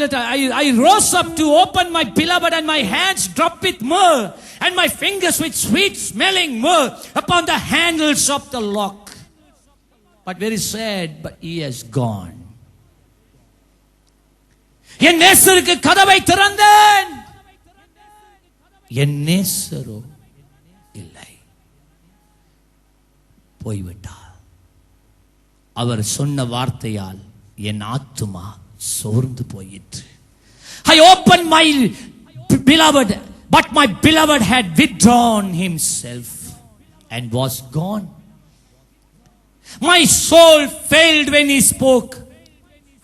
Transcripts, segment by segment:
ஆங்கிலத்தில் I, I rose up to open my beloved and my hands dropped with myrrh and my fingers with sweet smelling myrrh upon the handles of the lock. But very sad, but he has gone. என் நேசருக்கு கதவை திறந்தேன் என் நேசரோ இல்லை போய்விட்டார் அவர் சொன்ன வார்த்தையால் என் ஆத்துமா சோர்ந்து போயிற்று I open my beloved but my beloved had withdrawn himself and was gone my soul failed when he spoke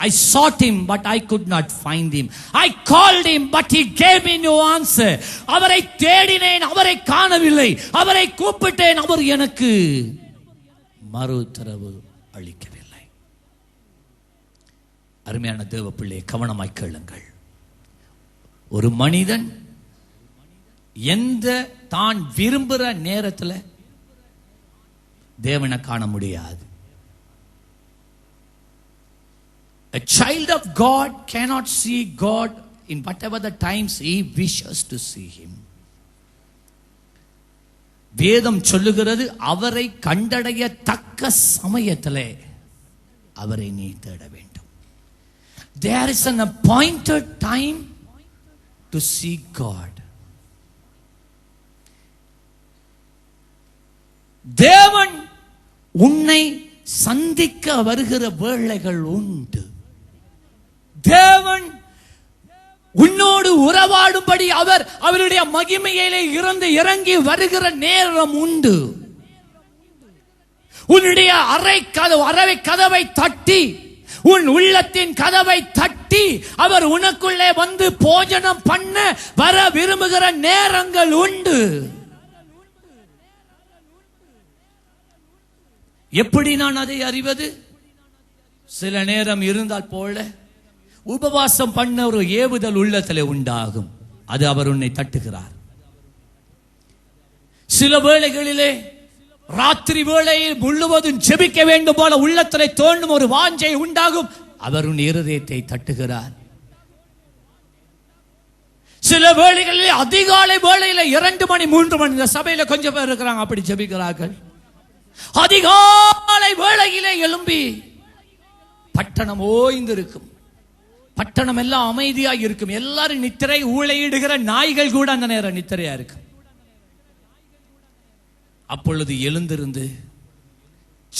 I sought him, but I could not find him. I called him, but he gave me no answer. அவரை தேடினேன் அவரை காணவில்லை அவரை கூப்பிட்டேன் அவர் எனக்கு மறு உத்தரவு அளிக்கவில்லை அருமையான தேவ பிள்ளை கவனமாய் கேளுங்கள். ஒரு மனிதன் எந்த தான் விரும்புகிற நேரத்தில் தேவனை காண முடியாது. A child of God cannot see God in whatever the times he wishes to see him. வேதம் சொல்லுகிறது அவரை கண்டடைய தக்க சமயத்திலே அவரை நீ தேட வேண்டும். There is an appointed time to seek God. தேவன் உன்னை சந்திக்க வருகிற வேளைகள் உண்டு. தேவன் உன்னோடு உறவாடும்படி அவர் அவருடைய மகிமையிலே இருந்து இறங்கி வருகிற நேரம் உண்டு. உன்னுடைய அறை கதவு அறை கதவை தட்டி உன் உள்ளத்தின் கதவை தட்டி அவர் உனக்குள்ளே வந்து போஜனம் பண்ண வர விரும்புகிற நேரங்கள் உண்டு. எப்படி நான் அதை அறிவது? சில நேரம் இருந்தால் போல உபவாசம் பண்ண ஒரு ஏவுதல் உள்ளத்திலே உண்டாகும். அது அவர் உன்னை தட்டுகிறார். சில வேளைகளிலே ராத்திரி வேளையில் முழுவதும் ஜெபிக்க வேண்டும் போல உள்ளத்திலே தோண்டும் ஒரு வாஞ்சை உண்டாகும். அவர் உன் இருதயத்தை தட்டுகிறார். சில வேளைகளில் அதிகாலை வேளையில இரண்டு மணி மூன்று மணி இந்த சபையில கொஞ்சம் பேர் இருக்கிறாங்க அப்படி ஜெபிக்கிறார்கள். அதிகாலை வேளையிலே எழும்பி பட்டணம் ஓய்ந்திருக்கும். பட்டணம் எல்லாம் அமைதியாக இருக்கும். எல்லாரும் நித்திரை ஊழையிடுகிற நாய்கள் கூட அந்த நேரம் நித்திரையா இருக்கும். அப்பொழுது எழுந்திருந்து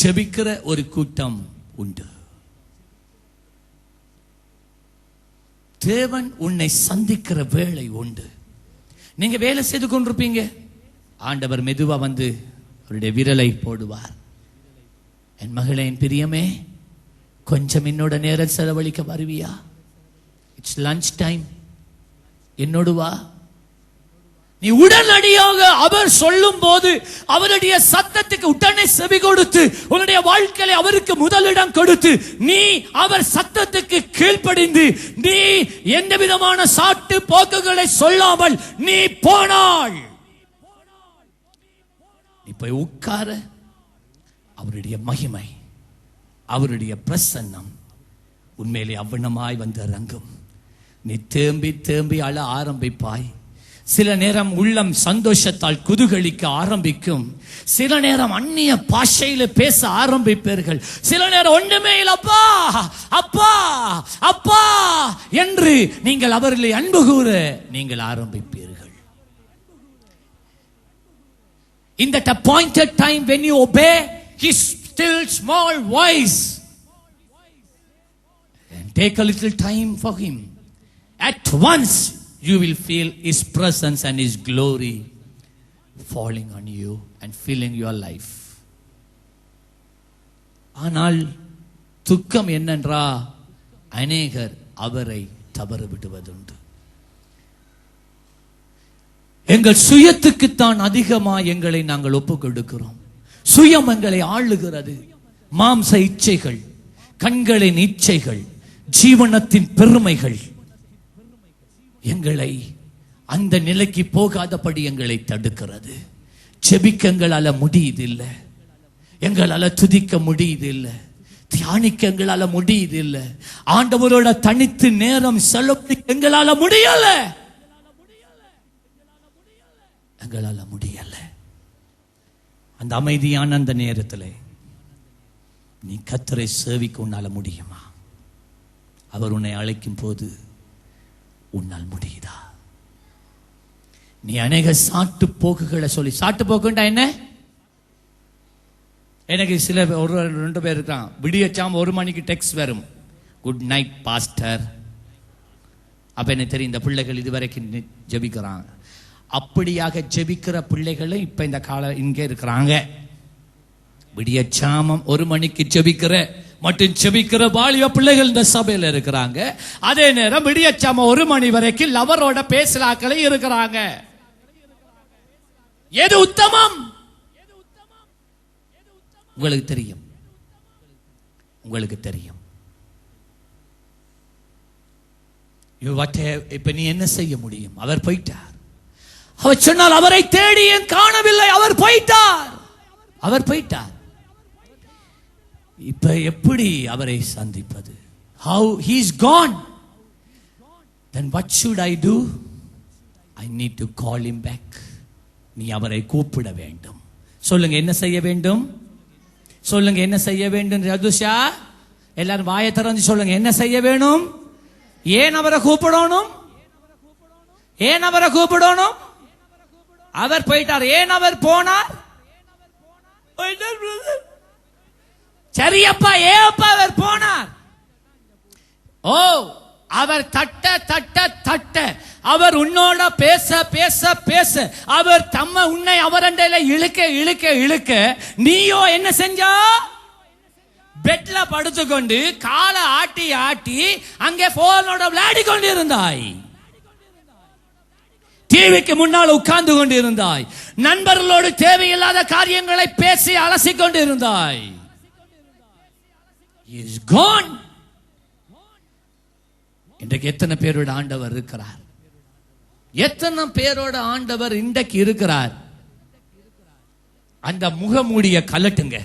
செபிக்கிற ஒரு கூட்டம் உண்டு. தேவன் உன்னை சந்திக்கிற வேலை உண்டு. நீங்க வேலை செய்து கொண்டிருப்பீங்க. ஆண்டவர் மெதுவா வந்து அவருடைய விரலை போடுவார். என் மகளே என் பிரியமே கொஞ்சம் என்னோட நேரம் செலவழிக்க வருவியா? இட்ஸ் லஞ்ச் டைம் என்னோடு வா. நீ உடனடியாக அவர் சொல்லும் போது அவருடைய சத்தத்துக்கு உடனே செவி கொடுத்து உன்னுடைய வாழ்க்கையில அவருக்கு முதலிடம் கொடுத்து நீ அவர் சத்தத்துக்கு கீழ்ப்படிந்து நீ எந்த விதமான சாட்டு போக்குகளை சொல்லாமல் நீ போனாள் நீ போய் உட்கார. அவருடைய மகிமை அவருடைய பிரசன்னம் உண்மையிலே அவ்வனமாய் வந்து இறங்கும். நீ தேம்பி தேம்பி அழ ஆரம்பிப்பாய். சில நேரம் உள்ளம் சந்தோஷத்தால் குதுகலிக்க ஆரம்பிக்கும். சில நேரம் அந்நிய பாஷையில பேச ஆரம்பிப்பீர்கள். சில நேரம் ஒன்றுமே இல்லை அப்பா அப்பா அப்பா என்று நீங்கள் அவர்களை அன்பு கூற நீங்கள் ஆரம்பிப்பீர்கள். In that appointed time when you obey his still small voice. And take a little time for him. At once you will feel his presence and his glory falling on you and filling your life. ஆனால் துக்கம் என்னென்றா அநேகர் அவரை தவறு விடுவதுண்டு எங்கள் சுயத்துக்குத்தான் அதிகமாக எங்களை நாங்கள் ஒப்புக்கொடுக்கிறோம். சுயம் எங்களை ஆளுகிறது. மாம்ச இச்சைகள் கண்களின் இச்சைகள் ஜீவனத்தின் பெருமைகள். எங்களை அந்த நிலைக்கு போகாதபடி எங்களை தடுக்கிறது. செபிக்க எங்களால முடியுதில்லை. எங்களால துதிக்க முடியுதில்லை. தியானிக்க எங்களால முடியுது இல்ல ஆண்டவரோட தனித்து நேரம் செலவழிக்க எங்களால முடியல. எங்களால முடியல. அந்த அமைதியான அந்த நேரத்தில் நீ கத்தரை சேவிக்க உன்னால முடியுமா? அவர் உன்னை அழைக்கும் போது உன்னால் முடியுதா நீ அநேக சாட்டு போக்குகளை சொல்லி சாட்டு போக்குண்டா என்ன? எனக்கு சில பேர், ஒரு ரெண்டு பேர் இருக்கான் விடியச்சாம் ஒரு மணிக்கு டெக்ஸ்ட் வரும். Good night pastor. அப்ப எனக்கு தெரியும் இந்த பிள்ளைகள் இதுவரைக்கும் நி- அப்படியாக ஜெபிக்கிற பிள்ளைகளும் இப்ப இந்த கால இங்கே இருக்கிறாங்க. விடியச்சாமம் ஒரு மணிக்கு ஜெபிக்கிற மட்டும் செபிக்கிற வாலிப பிள்ளைகள் இந்த சபையில் இருக்கிறாங்க. அதே நேரம் விடியச்சாம ஒரு மணி வரைக்கும் லவரோட பேசலாக்களை இருக்கிறாங்க. எது உத்தமம்? உங்களுக்கு தெரியும். உங்களுக்கு தெரியும். இப்ப நீ என்ன செய்ய முடியும்? அவர் போயிட்டார். அவர் சொன்னால் அவரை தேடி ஏன் காணவில்லை? அவர் போயிட்டார். அவர் போயிட்டார். இப்ப எப்படி அவரை சந்திப்பது? How he's gone then what should I do I need to call him back நீ அவரை கூப்பிட வேண்டும். சொல்லுங்க என்ன செய்ய வேண்டும்? சொல்லுங்க என்ன செய்ய வேண்டும் ரதுஷா? எல்லாரும் வாயை திறந்து சொல்லுங்க என்ன செய்ய வேணும்? ஏன் அவரை கூப்பிடணும்? ஏன் அவரை கூப்பிடணும்? அவர் போயிட்டார். ஏன் அவர் போனார்? போயிட்டார் சரியப்பா ஏப்பா அவர் போனார்? ஓ அவர் தட்ட தட்ட தட்ட. அவர் உன்னோட பேச பேச பேச. அவர் தம்ம உன்னை அவரண்டையில இழுக்க இழுக்க இழுக்க நீயோ என்ன செஞ்சா? பெட்ல படுத்துக்கொண்டு காலை ஆட்டி ஆட்டி அங்கே போனோட விளையாடி கொண்டிருந்தாய். டிவிக்கு முன்னால் உட்கார்ந்து கொண்டிருந்தாய். நண்பர்களோடு தேவையில்லாத காரியங்களை பேசி அலசிக் கொண்டிருந்தாய். இஸ் கான் இன்றைக்கு எத்தனை பேரோட ஆண்டவர் இருக்கிறார்? எத்தனை பேரோட ஆண்டவர் இன்றைக்கு இருக்கிறார்? அந்த முகமூடிய கலட்டுங்க.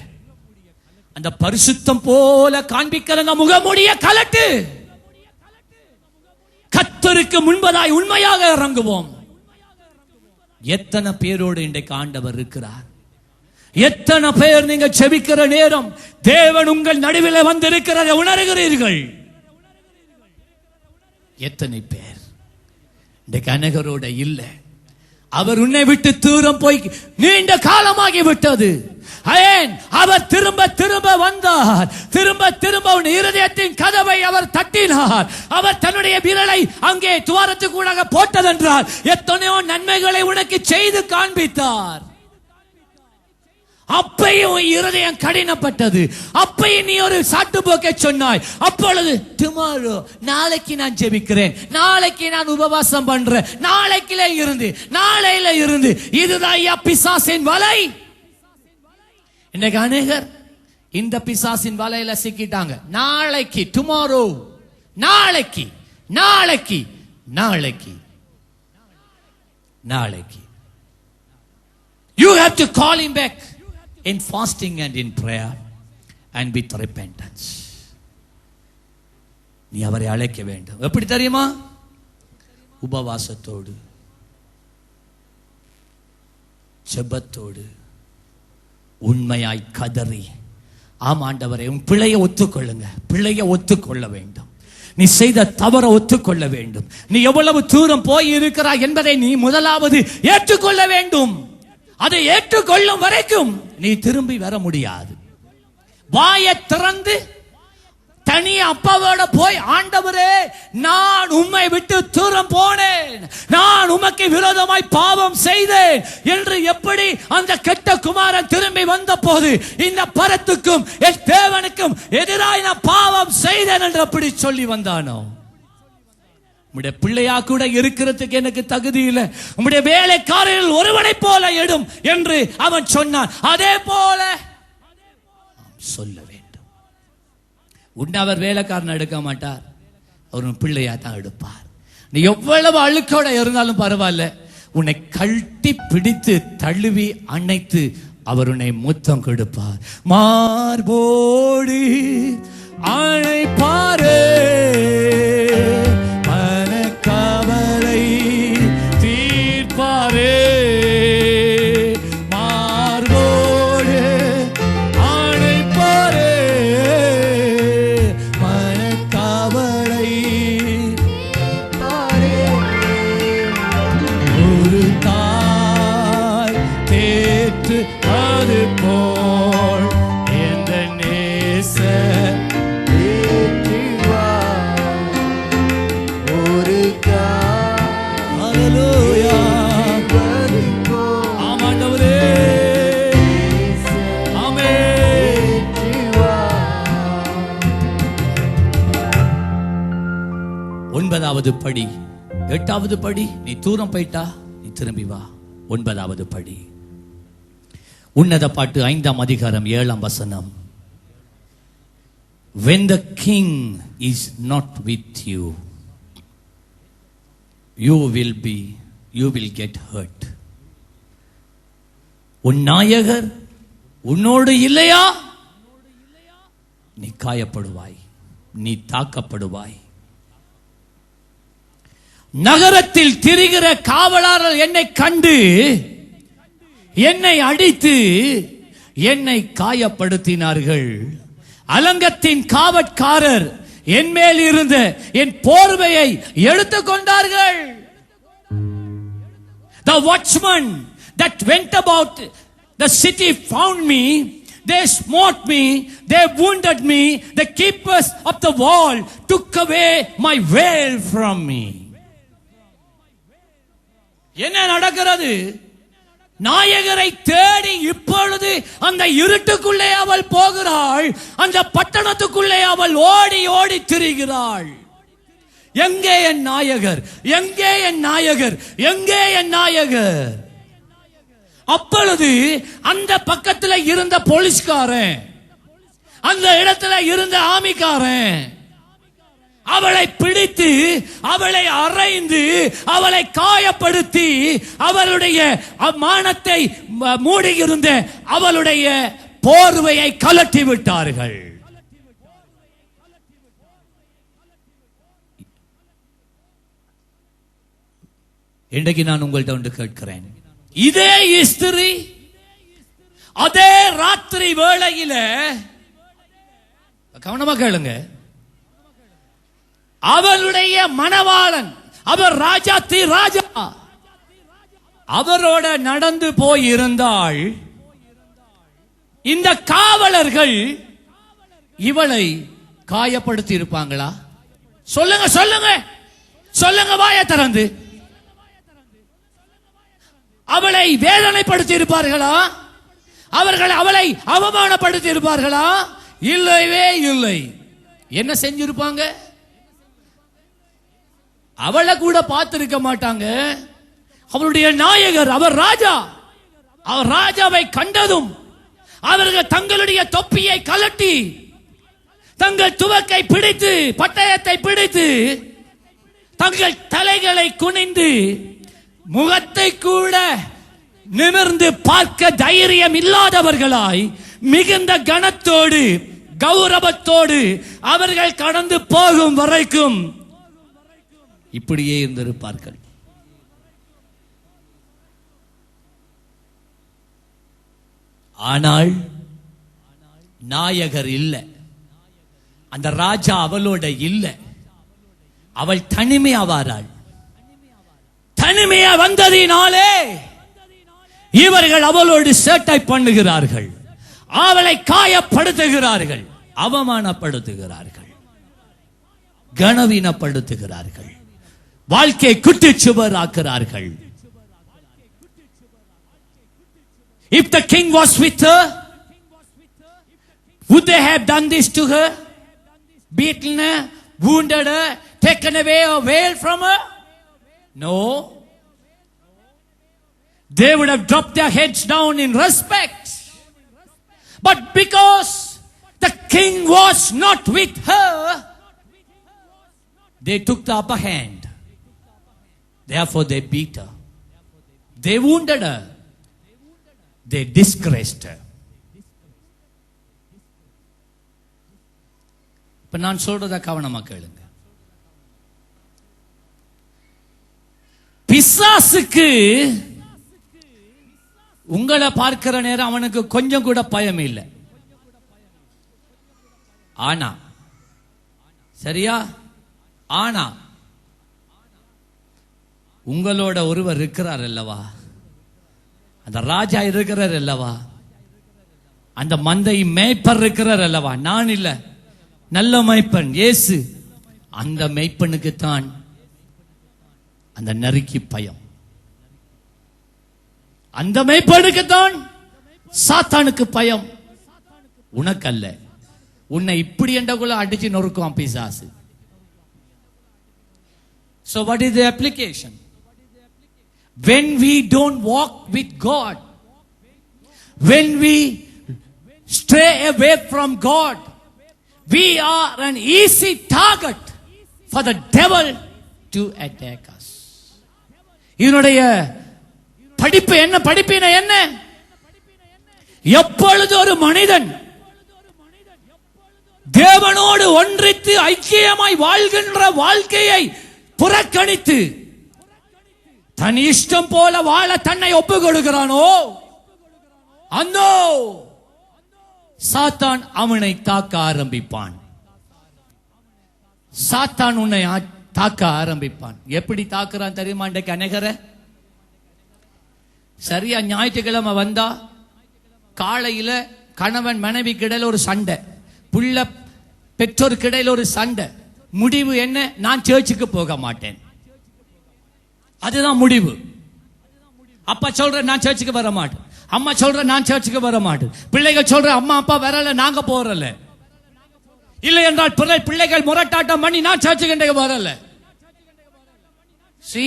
அந்த பரிசுத்தம் போல காண்பிக்கிறங்க முகமூடிய கலட்டு. கத்தருக்கு முன்பதாய் உண்மையாக இறங்குவோம். எத்தனை பேரோடு இன்றைக்கு ஆண்டவர் இருக்கிறார்? எத்தனை பேர் நீங்க செபிக்கிற நேரம் தேவன் உங்கள் நடுவில் வந்திருக்கிறத உணர்கிறீர்கள்? எத்தனை பேர்? இன்றைக்கு அநேகரோட இல்லை. அவர் உன்னை விட்டு தூரம் போய் நீண்ட காலமாகி விட்டது. ஏன்? அவர் திரும்ப திரும்ப வந்தார். திரும்ப திரும்ப உன் இருதயத்தின் கதவை அவர் தட்டினார். அவர் தன்னுடைய விரலை அங்கே துவாரத்துக்கூடாக போட்டதென்றால் எத்தனையோ நன்மைகளை உனக்கு செய்து காண்பித்தார். அப்பையும் இருதயம் கடினப்பட்டது. அப்பையும் நீ ஒரு சாட்டுப்போக்கை சொன்னாய். அப்பொழுது டுமாரோ நாளைக்கு நான் ஜெபிக்கிறேன். நாளைக்கு நான் உபவாசம் பண்றேன். நாளைக்கில இருந்து நாளையில இருந்து இதுதான் ஐயா பிசாசின் வலை. இன்னைக்கு அநேகர் இந்த பிசாசின் வலையில சிக்கிட்டாங்க. நாளைக்கு டுமாரோ நாளைக்கு நாளைக்கு நாளைக்கு நாளைக்கு. You have to call him back in fasting and in prayer and with repentance. நீ அவரை அழைக்க வேண்டும். எப்படி தெரியுமா? உபவாசத்தோடு செபத்தோடு உண்மையாய் கதறி. ஆம் உன் பிழையை ஒத்துக்கொள்ளுங்க. பிழையை ஒத்துக்கொள்ள வேண்டும். நீ செய்த தவற ஒத்துக்கொள்ள வேண்டும். நீ எவ்வளவு தூரம் போய் இருக்கிறாய் என்பதை நீ முதலாவது ஏற்றுக்கொள்ள வேண்டும். அதை ஏற்றுக்கொள்ளும் வரைக்கும் நீ திரும்பி வர முடியாது. வாயை திறந்து தனி அப்பாவோட போய் ஆண்டவரே நான் உம்மை விட்டு தூரம் போனேன். நான் உமக்கு விரோதமாய் பாவம் செய்தேன். என்று எப்படி அந்த கெட்ட குமாரன் திரும்பி வந்த போது இந்த பரத்துக்கும் என் தேவனுக்கும் எதிராய் நான் பாவம் செய்தேன் என்று அப்படி சொல்லி வந்தானோ? உம்முடைய பிள்ளையா கூட இருக்கிறதுக்கு எனக்கு தகுதி இல்லை. உம்முடைய வேலைக்காரர்கள் ஒருவனை போல எடும் என்று அவன் சொன்னான். அதே போல சொல்ல வேண்டும். உன்னை அவர் வேலைக்காரன் எடுக்க மாட்டார். அவர் பிள்ளையா தான் எடுப்பார். நீ எவ்வளவு அழுக்கோட இருந்தாலும் பரவாயில்ல. உன்னை கழட்டி பிடித்து தழுவி அணைத்து அவர் உன்னை முத்தம் கொடுப்பார். மார்போடு அழைப்பாரே ஒன்பதாவது படி. எட்டாவது படி நீ தூரம் போயிட்டா நீ திரும்பி வா. ஒன்பதாவது படி. உன்னத பாட்டு ஐந்தாம் அதிகாரம் ஏழாம் வசனம். When the king is not with you you will be you will get hurt உன் நாயகர் உன்னோடு இல்லையா? நீ காயப்படுவாய் நீ தாக்கப்படுவாய். நகரத்தில் திரிகிற காவலாளர் என்னை கண்டு என்னை அடித்து என்னை காயப்படுத்தினார்கள் அலங்கத்தின் காவற்காரர் என் மேல் இருந்த என் போர்வையை எடுத்துக் கொண்டார்கள் The watchman that went about the city found me. They smote me. They wounded me. The keepers of the wall took away my veil from me. என்ன நடக்கிறது? நாயகரை தேடி இப்பொழுது அந்த இருட்டுக்குள்ளே அவள் போகிறாள். அந்த பட்டணத்துக்குள்ளே அவள் ஓடி ஓடி திரிகிறாள். எங்கே என் நாயகர்? எங்கே என் நாயகர்? எங்கே என் நாயகர்? அப்பொழுது அந்த பக்கத்தில் இருந்த போலீஸ்காரன் அந்த இடத்துல இருந்த ஆமிக்காரன் அவளை பிடித்து அவளை அறைந்து அவளை காயப்படுத்தி அவளுடைய மானத்தை மூடியிருந்த அவளுடைய போர்வையை கலட்டி விட்டார்கள். இன்றைக்கு நான் உங்கள்கிட்ட ஒன்று கேட்கிறேன். இதே இஸ்திரி அதே ராத்திரி வேளையில கவனமா கேளுங்க. அவளுடைய மணவாளன் அவர் ராஜா தி ராஜா. அவரோட நடந்து போயிருந்தால் இந்த காவலர்கள் இவளை காயப்படுத்தி இருப்பாங்களா சொல்லுங்க சொல்லுங்க. சொல்லுங்க வாய திறந்து. அவளை வேதனைப்படுத்தி இருப்பார்களா அவர்கள் அவளை அவமானப்படுத்தி இருப்பார்களா இல்லவே இல்லை. என்ன செஞ்சிருப்பாங்க? அவளை கூட பார்த்திருக்க மாட்டாங்க. அவருடைய நாயகர் அவர் ராஜா. அவர் ராஜாவை கண்டதும் அவர்கள் தங்களுடைய தொப்பியை கலட்டி தங்கள் துவக்கை பிடித்து பட்டயத்தை பிடித்து தங்கள் தலைகளை குனிந்து முகத்தை கூட நிமிர்ந்து பார்க்க தைரியம் இல்லாதவர்களாய் மிகுந்த கனத்தோடு கௌரவத்தோடு அவர்கள் கடந்து போகும் வரைக்கும் இப்படியே இருந்திருப்பார்கள். ஆனால் நாயகர் இல்லை. அந்த ராஜா அவளோட இல்லை. அவள் தனிமையாவாராள். தனிமையா வந்ததினாலே இவர்கள் அவளோடு சேட்டை பண்ணுகிறார்கள். அவளை காயப்படுத்துகிறார்கள். அவமானப்படுத்துகிறார்கள். கனவீனப்படுத்துகிறார்கள். வாழ்க்கை குட்டிச்சுவர் ஆக்குறார்கள் If the king was with her, would they have done this to her? Beaten her, wounded her, taken away her veil from her? No. They would have dropped their heads down in respect. But because the king was not with her, they took the upper hand. Therefore, they beat her. They wounded her. they disgraced her. இப்ப நான் சொல்றத கவனமா கேளுங்க பிசாசுக்கு உங்களை பார்க்கிற நேரம் அவனுக்கு கொஞ்சம் கூட பயம் இல்லை ஆனா சரியா ஆனா உங்களோட ஒருவர் இருக்கிறார் அல்லவா? அந்த ராஜா இருக்கிறார் அல்லவா? அந்த மந்தை மேய்ப்பர் இருக்கிறார் அல்லவா? நான் இல்ல. நல்ல மேய்ப்பன் இயேசு. அந்த மேய்ப்பனுக்கு தான் அந்த நறுக்கி பயம். அந்த மெய்ப்பனுக்கு தான் சாத்தானுக்கு பயம். உனக்கல்ல. உன்னை இப்படி என்றக்குள்ள அடிச்சு நொறுக்குவான் பிசாசு. So what is the application When we don't walk with God, when we stray away from God, we are an easy target for the devil to attack us. இவனுடைய படிப்பு என்ன படிப்பின என்ன எப்பொழுது ஒரு மனிதன் தேவனோடு ஒன்றித்து ஐக்கியமாய் வாழ்கின்ற வாழ்க்கையை புறக்கணித்து தன் இஷ்டம் போல வாழ தன்னை ஒப்பு கொடுக்கிறானோ அந்தோ! சாத்தான் அவனை தாக்க ஆரம்பிப்பான். சாத்தான் உன்னை ஆ- தாக்க ஆரம்பிப்பான். எப்படி தாக்குறான் தெரியுமா இன்றைக்கு அநேகரை? சரியா ஞாயிற்றுக்கிழமை வந்தா காலையில கணவன் மனைவி இடையில ஒரு சண்டை புள்ள பெற்றோர் இடையில ஒரு சண்டை. முடிவு என்ன? நான் சேர்ச்சுக்கு போக மாட்டேன். அதுதான் முடிவு. அப்பா சொல்ற நான் சர்ச்சுக்கு வர மாட்டேன் அம்மா சொல்ற நான் சர்ச்சுக்கு வர மாட்டேன் பிள்ளைகள் சொல்ற அம்மா அப்பா வரல நாங்க போறல. இல்லை என்றால் பிள்ளை பிள்ளைகள் முரட்டாட்டம் பண்ணி நான் சர்ச்சுக்கு வரல. சி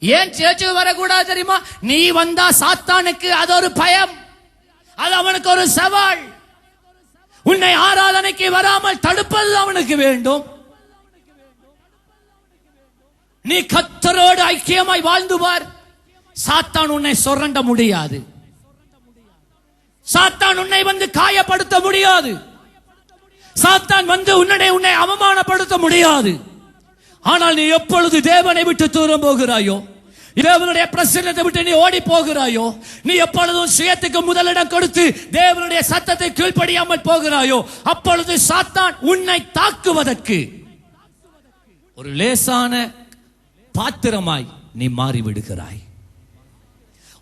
ஏன் சேர்ச்சுக்கு வரக்கூடாது தெரியுமா? நீ வந்தா சாத்தானுக்கு அது ஒரு பயம். அது அவனுக்கு ஒரு சவால். உன்னை ஆராதனைக்கு வராமல் தடுப்பது அவனுக்கு வேண்டும். நீ கத்தரோடு ஐக்கியமாய் வாழ்ந்து பார் சாத்தான் உன்னை சொரண்ட முடியாது. சாத்தான் உன்னை வந்து காயப்படுத்த முடியாது. சாத்தான் வந்து உன்னை உன்னை அவமானப்படுத்த முடியாது. ஆனால் நீ எப்பொழுது தேவனை விட்டு தூரம் போகிறாயோ தேவனுடைய பிரசன்னத்தை விட்டு நீ ஓடி போகிறாயோ நீ எப்பொழுதும் சுயத்துக்கு முதலிடம் கொடுத்து தேவனுடைய சத்தத்தை கீழ்ப்படியாமல் போகிறாயோ அப்பொழுது சாத்தான் உன்னை தாக்குவதற்கு ஒரு லேசான பாத்திரமாய் நீ மாறிவிடுகிறாய்.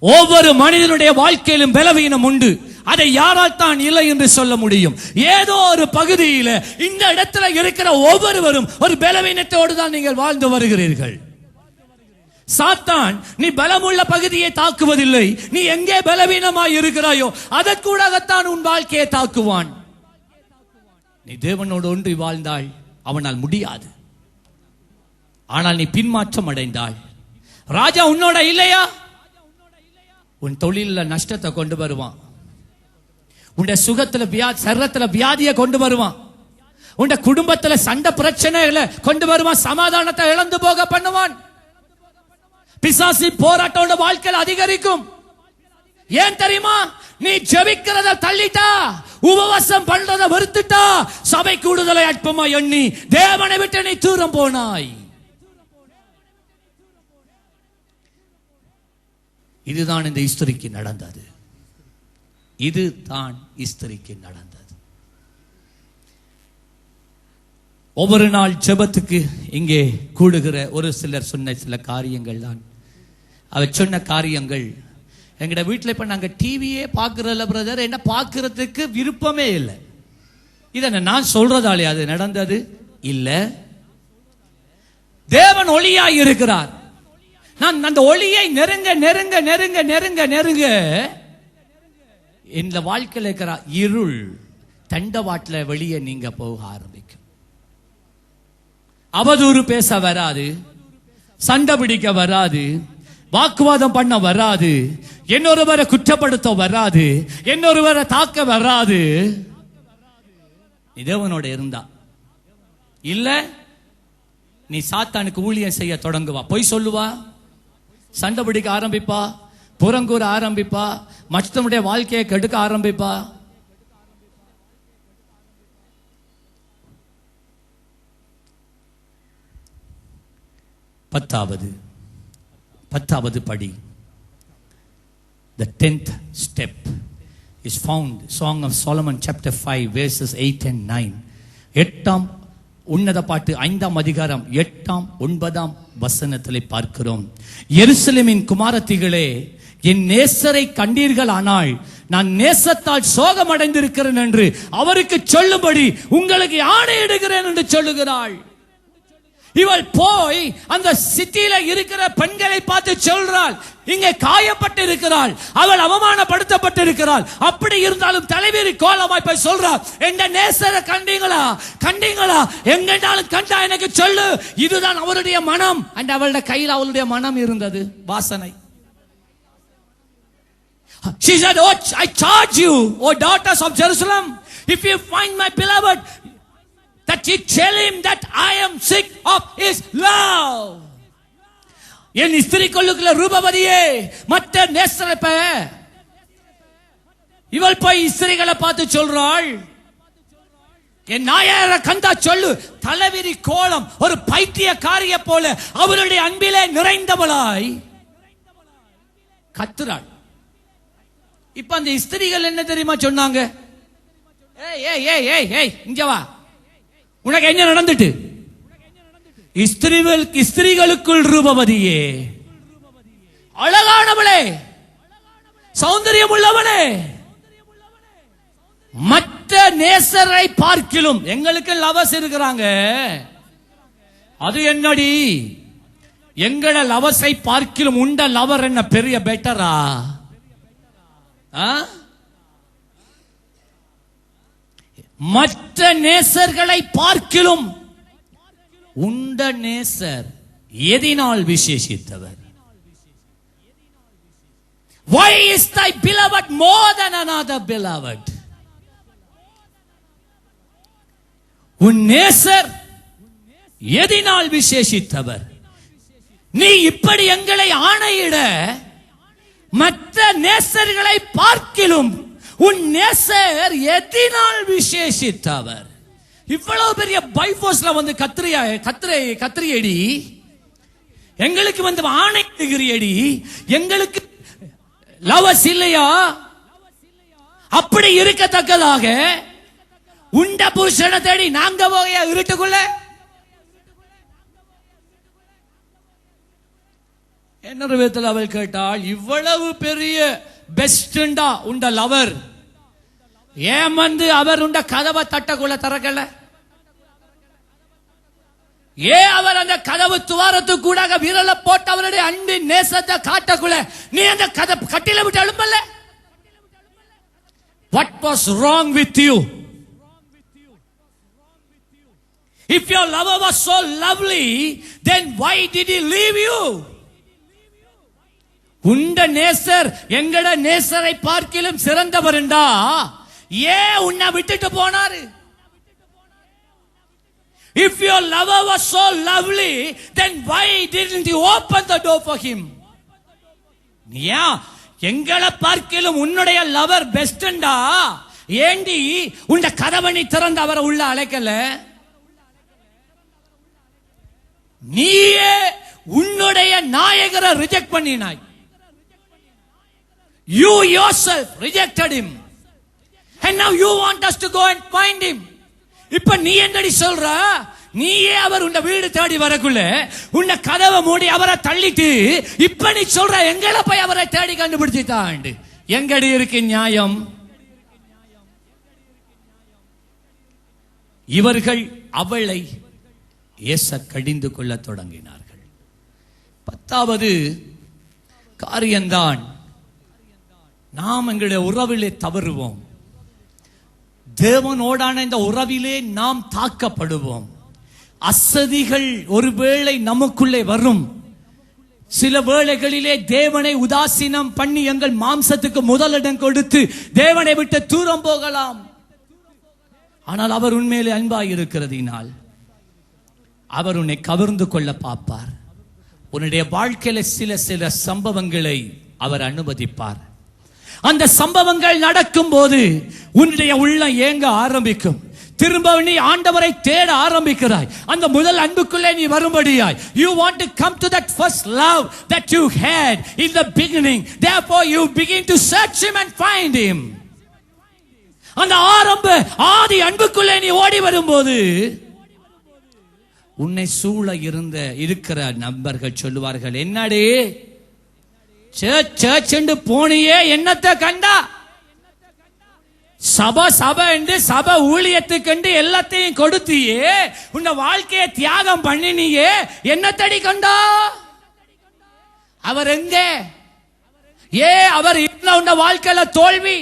ஒவ்வொரு மனிதனுடைய வாழ்க்கையிலும் பலவீனம் உண்டு. அதை யாரால் தான் இல்லை என்று சொல்ல முடியும்? ஏதோ ஒரு பகுதியில் இந்த இடத்துல இருக்கிற ஒவ்வொருவரும் ஒரு பலவீனத்தோடு தான் நீங்கள் வாழ்ந்து வருகிறீர்கள். சாத்தான் நீ பலமுள்ள பகுதியை தாக்குவதில்லை. நீ எங்கே பலவீனமாய் இருக்கிறாயோ அதற்கூடாகத்தான் உன் வாழ்க்கையை தாக்குவான். நீ தேவனோடு ஒன்றி வாழ்ந்தால் அவனால் முடியாது. ஆனால் நீ பின்மாற்றம் அடைந்தாள் ராஜா உன்னோட இல்லையா? உன் தொழில நஷ்டத்தை கொண்டு வருவான். உன் சுகத்துல வியாதி சரத்துல வியாதியை கொண்டு வருவான். உன் குடும்பத்துல சண்டை பிரச்சனைகளை கொண்டு வருவான் சமாதானத்தை இழந்து போக பண்ணுவான். பிசாசி போராட்டம் வாழ்க்கையில் அதிகரிக்கும். ஏன் தெரியுமா? நீ ஜெபிக்கிறத தள்ளிட்டா உபவாசம் பண்றத வெறுத்துட்டா சபை கூடுதலை அற்பமா எண்ணி தேவனை விட்டு நீ தூரம் போனாய். இதுதான் இந்த இஸ்திரிக்கு நடந்தது. இதுதான் இஸ்திரிக்கு நடந்தது. ஒவ்வொரு நாள் ஜெபத்துக்கு இங்கே கூடுகிற ஒரு சிலர் சொன்ன சில காரியங்கள் தான். அவர் சொன்ன காரியங்கள் எங்கட வீட்டில் இப்ப நாங்க டிவியே பார்க்கறதில்ல பிரதர் என்ன பார்க்கறதுக்கு விருப்பமே இல்லை. இதை நான் சொல்றதாலே அது நடந்தது? இல்லை. தேவன் ஒளியாய் இருக்கிறார். நான் அந்த ஒளியை நெருங்க நெருங்க நெருங்க நெருங்க நெருங்க. இந்த வாழ்க்கையில் இருக்கிற இருள் தண்டவாட்டில் வெளியே நீங்க போக ஆரம்பிக்கும். அவதூறு பேச வராது. சண்டை பிடிக்க வராது. வாக்குவாதம் பண்ண வராது. இன்னொருவரை குற்றப்படுத்த வராது. இன்னொருவரை தாக்க வராது. நீ தேவனோட இருந்தா. இல்ல நீ சாத்தானுக்கு ஊழியம் செய்ய தொடங்குவா. பொய் சொல்லுவா? சண்டை பிடிக்க ஆரம்பிப்பா புறங்கூற ஆரம்பிப்பா மற்றவனுடைய வாழ்க்கையை கெடுக்க ஆரம்பிப்பா பத்தாவது பத்தாவது படி the tenth step is found song of Solomon, chapter 5, verses 8 and 9. எட்டாம் உன்னத பாட்டு ஐந்தாம் அதிகாரம் எட்டாம் ஒன்பதாம் வசனத்திலே பார்க்கிறோம். எருசலேமின் குமாரத்திகளே என் நேசரை கண்டீர்கள் ஆனால் நான் நேசத்தால் சோகமடைந்திருக்கிறேன் என்று அவருக்கு சொல்லும்படி உங்களுக்கு ஆணையிடுகிறேன் என்று சொல்லுகிறாள். இவள் போய் அந்த சிட்டியில இருக்கிற பெண்களை பார்த்து சொல்றாள். இங்கே காயப்பட்டு இருக்கிறாள் அவள் அவமானப்படுத்தப்பட்டு இருக்கிறாள் அப்படி இருந்தாலும் தலைவீரி கோலமாய் போய் சொல்றாள் எங்க நேசரை கண்டீங்களா? கண்டீங்களா? எங்கேனாலும் கண்டா எனக்கு சொல்லு. இதுதான் அவருடைய மனம். அண்ட் அவளுடைய கையில் அவளுடைய மனம் இருந்தது வாசனை. She said, Oh, I charge you, O daughters of Jerusalem, if you find my beloved, that you tell him that I am sick of his love. என் இஸ்திரி கொள்ளுக்குள்ள ரூபவதியே மற்ற நேசரப்ப இவள் போய் இஸ்திரிகளை பார்த்து சொல்றாள். என் நாயர கந்தா சொல்லு தலைவிரி கோலம் ஒரு பைத்தியக்காரிய போல அவருடைய அன்பிலே நிறைந்தவளாய். கத்துறாள். இப்ப அந்த ஸ்திரிகள் என்ன தெரியுமா சொன்னாங்க? ஏய் ஏய் ஏய் ஏய் ஏய் இங்க வா. உனக்கு என்ன நடந்துட்டு? ஸ்திரீகளுக்கு ஸ்திரீகளுக்குள் ரூபவதியே. அழகானவளே. சௌந்தரியம் உள்ளவளே மற்ற நேசரை பார்க்கிலும் எங்களுக்கு லவஸ் இருக்கிறாங்க. அது என்னடி? எங்கள லவஸை பார்க்கிலும் உண்ட லவர் என்ன பெரிய பெட்டரா ஆ? மற்ற நேசர்களை பார்க்கிலும் உண்ட நேசர் எதினால் விசேஷித்தவர் Why is thy beloved more than another beloved? உன் நேசர் எதினால் விசேஷித்தவர் நீ இப்படி எங்களை ஆணையிட மற்ற நேசர்களை பார்க்கிலும் உன் நேசர் எதினால் விசேஷித்தவர். இவ்வளவு பெரிய பைபோஸ்ல வந்து கத்திரியா கத்திரை கத்திரியடி. எங்களுக்கு வந்து ஆணையிடுகிறியடி எங்களுக்கு லவஸ் இல்லையா? அப்படி இருக்கத்தக்கதாக உண்ட புருஷனை தேடி நாங்க போகையா இருட்டுக்குள்ள? என்ன விதத்தில் அவள் கேட்டால் இவ்வளவு பெரிய பெஸ்ட்டுண்டா உண்ட லவர். ஏன் வந்து அவர் உண்ட கதவை தட்டக்குள்ள திறக்கல? ஏன் அவர் அந்த கதவு துவாரத்துக்கு கூட விரல போட்டு அவருடைய அன்பின் நேசத்தை காட்டக்குள்ள நீ அந்த கதை கட்டில விட்டு எழும்பல? What was wrong with you if your love was so lovely then why did leave you? உண்ட நேசர் எங்கட நேசரை பார்க்கிலும் சிறந்தவருண்டா ஏன் உன்னை விட்டுட்டு போனாரு? If your lover was so lovely, then why didn't you open the door for him? ஏன் எங்களை பார்க்கிலும் உன்னுடைய லவர் பெஸ்டண்டா ஏண்டி உண்ட கதவணி திறந்து அவரை உள்ள அழைக்கல? நீயே உன்னுடைய நாயகரை ரிஜெக்ட் பண்ணினாய். You yourself rejected him. And now you want us to go and find him. இப்ப நீ என்னடி சொல்ற? நீயே அவர் உன்னை வீடு தேடி வரக்குள்ள உன்னை கதவை மூடி அவரை தள்ளிட்டு இப்ப நீ சொல்ற எங்களை போய் அவரை தேடி கண்டுபிடிச்சிட்டாண்டு எங்கடி இருக்கு நியாயம்? இவர்கள் அவளை ஏச கடிந்து கொள்ள தொடங்கினார்கள். பத்தாவது காரியம்தான் நாம் எங்களுடைய உறவிலே தவறுவோம். தேவனோடான இந்த உறவிலே நாம் தாக்கப்படுவோம். அசதிகள் ஒருவேளை நமக்குள்ளே வரும். சில வேளைகளிலே தேவனை உதாசீனம் பண்ணி எங்கள் மாம்சத்துக்கு முதலிடம் கொடுத்து தேவனை விட்டு தூரம் போகலாம். ஆனால் அவர் உண்மையிலே அன்பாய் இருக்கிறதினால் அவர் உன்னை கவர்ந்து கொள்ள பார்ப்பார். உன்னுடைய வாழ்க்கையில சில சில சம்பவங்களை அவர் அனுமதிப்பார். அந்த சம்பவங்கள் நடக்கும் போது உன்னுடைய உள்ளம் ஏங்க ஆரம்பிக்கும்? திரும்ப நீ ஆண்டவரை தேட ஆரம்பிக்கிறாய். அந்த முதல் அன்புக்குள்ளே நீ வரும்படியாய். You want to come to that first love that you had in the beginning therefore you begin to search him and find him அந்த ஆரம்ப ஆதி அன்புக்குள்ளே நீ ஓடி வரும்போது உன்னை சூழ இருந்த இருக்கிற நண்பர்கள் சொல்லுவார்கள் என்னடே? சர்ச் சர்ச் என்று போனியே என்னத்தை கண்டா? சப சப என்று சப ஊழியத்துக்கு எல்லாத்தையும் கொடுத்தியே உன்னை வாழ்க்கையை தியாகம் பண்ணினியே என்னத்தடி கண்டா? அவர் எங்க? ஏ அவர் இல்ல உன்ன வாழ்க்கையில தோல்வி?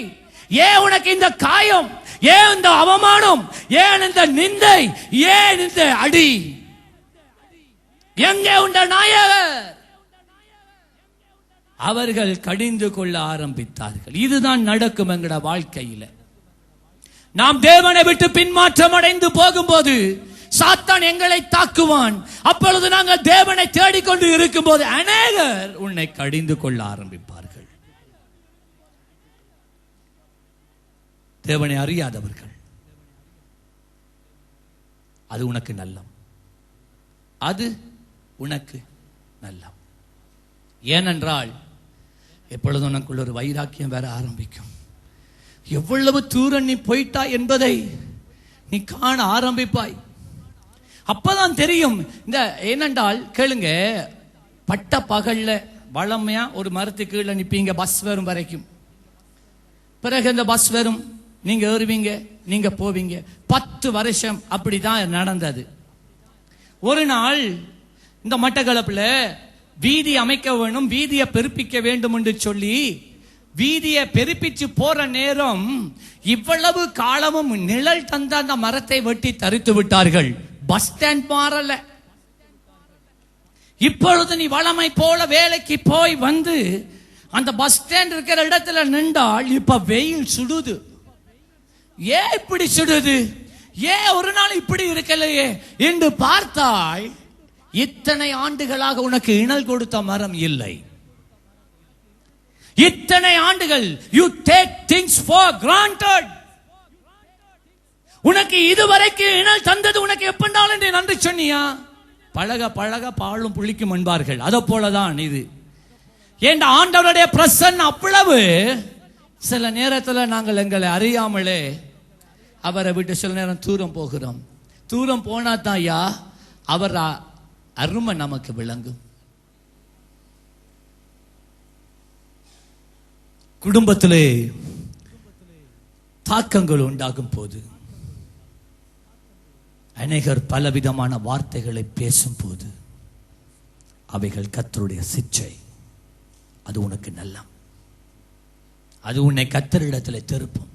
ஏன் உனக்கு இந்த காயம்? ஏன் இந்த அவமானம்? ஏன் இந்த நிந்தை? ஏன் இந்த அடி? எங்கே உண்ட நாயகர்? அவர்கள் கடிந்து கொள்ள ஆரம்பித்தார்கள். இதுதான் நடக்கும் எங்கட வாழ்க்கையில. நாம் தேவனை விட்டு பின்மாற்றம் அடைந்து போகும்போது சாத்தான் எங்களை தாக்குவான். அப்பொழுது நாங்கள் தேவனை தேடிக்கொண்டு இருக்கும்போது அநேகர் உன்னை கடிந்து கொள்ள ஆரம்பிப்பார்கள். தேவனை அறியாதவர்கள். அது உனக்கு நல்லம். அது உனக்கு நல்லம். ஏனென்றால் எப்பொழுதும் உனக்குள்ள ஒரு வைராக்கியம் வேற ஆரம்பிக்கும். எவ்வளவு தூரம் நீ போயிட்டா என்பதை நீ காண ஆரம்பிப்பாய். அப்பதான் தெரியும். இந்த ஏனென்றால் கேளுங்க பட்ட பகல்ல வளமையா ஒரு மரத்துக்கு கீழே நிப்பீங்க பஸ் வரும் வரைக்கும். பிறகு இந்த பஸ் வரும். நீங்க ஏறுவீங்க நீங்க போவீங்க. பத்து வருஷம் அப்படிதான் நடந்தது. ஒரு நாள் இந்த மட்டக்களப்புல வீதி அமைக்க வேணும் வீதியை பெருப்பிக்க வேண்டும் என்று சொல்லி வீதியை பெருப்பிச்சு போற நேரம் இவ்வளவு காலமும் நிழல் தந்த அந்த மரத்தை வெட்டி தரித்து விட்டார்கள். பஸ் ஸ்டாண்ட் மாறல. இப்பொழுது நீ வளமை போல வேலைக்கு போய் வந்து அந்த பஸ் ஸ்டாண்ட் இருக்கிற இடத்துல நின்றால் இப்ப வெயில் சுடுது. ஏன் இப்படி சுடுது? ஏன் ஒரு நாள் இப்படி இருக்கலையே? என்று பார்த்தாய் இத்தனை ஆண்டுகளாக உனக்கு இணல் கொடுத்த மரம் இல்லை. இத்தனை ஆண்டுகள் you take things for granted உனக்கு இதுவரைக்கும் இணல் தந்தது உனக்கு எப்பண்டாலும் நீ நன்றி சொன்னியா? பழக பழக பாலும் புளிக்கும் என்பார்கள். அதை போலதான் இது. ஏண்ட ஆண்டவருடைய பிரசன் அவ்வளவு? சில நேரத்தில் நாங்கள் எங்களை அறியாமலே அவரை விட்டு சில நேரம் தூரம் போகிறோம். தூரம் போனா தான் ஐயா அவர் அருமை நமக்கு விளங்கும். குடும்பத்திலே தாக்கங்கள் உண்டாகும் போது அநேகர் பலவிதமான வார்த்தைகளை பேசும் போது அவைகள் கத்தருடைய சிச்சை. அது உனக்கு நல்லம். அது உன்னை கத்தரிடத்தில் திருப்பும்.